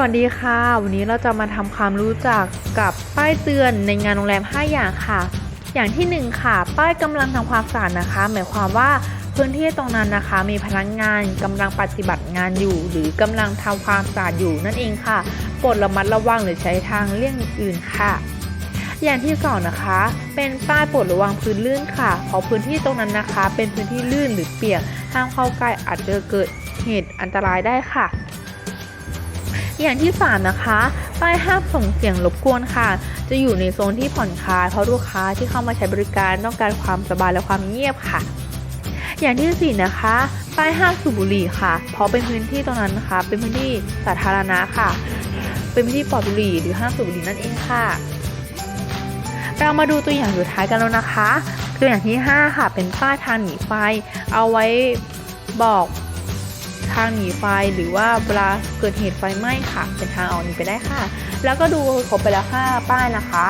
วัสดีค่ะ วันนี้เราจะมาทำความรู้จักกับป้ายเตือนในงานโรงแรม 5 อย่างค่ะ อย่างที่ 1 ค่ะ ป้ายกำลังทำความสะอาดนะคะ หมายความว่าพื้นที่ตรงนั้นนะคะ มีพนักงานกำลังปฏิบัติงานอยู่ หรือกำลังทำความสะอาดอยู่นั่นเองค่ะโปรดระมัดระวังหรือใช้ทางเลี่ยงอื่นค่ะ อย่างที่สองนะคะ เป็นป้ายโปรดระวังพื้นลื่นค่ะเพราะพื้นที่ตรงนั้นนะคะ เป็นพื้นที่ลื่นหรือเปียกห้ามเข้าใกล้อาจจะเกิดเหตุอันตรายได้ค่ะ อย่างที่ 3 นะคะ ป้ายห้ามส่งเสียงรบกวนค่ะ จะอยู่ในโซนที่ผ่อนคลาย เพราะลูกค้าที่เข้ามาใช้บริการต้องการความสบายและความเงียบค่ะ อย่างที่4นะคะ ป้ายห้ามสูบบุหรี่ค่ะ เพราะเป็นพื้นที่ตรงนั้นนะคะ เป็นพื้นที่สาธารณะค่ะ เป็นพื้นที่ปลอดบุหรี่หรือห้ามสูบบุหรี่นั่นเองค่ะ เรามาดูตัวอย่างสุดท้ายกันแล้วนะคะ ตัวอย่างที่ 5 ค่ะ เป็นป้ายทางหนีไฟ เอาไว้บอก ทางหนีไฟหรือว่าเวลาเกิดเหตุไฟไหม้ค่ะ เป็นทางออกหนีไปได้ค่ะ แล้วก็ดูครบไปแล้วค่ะป้ายนะคะ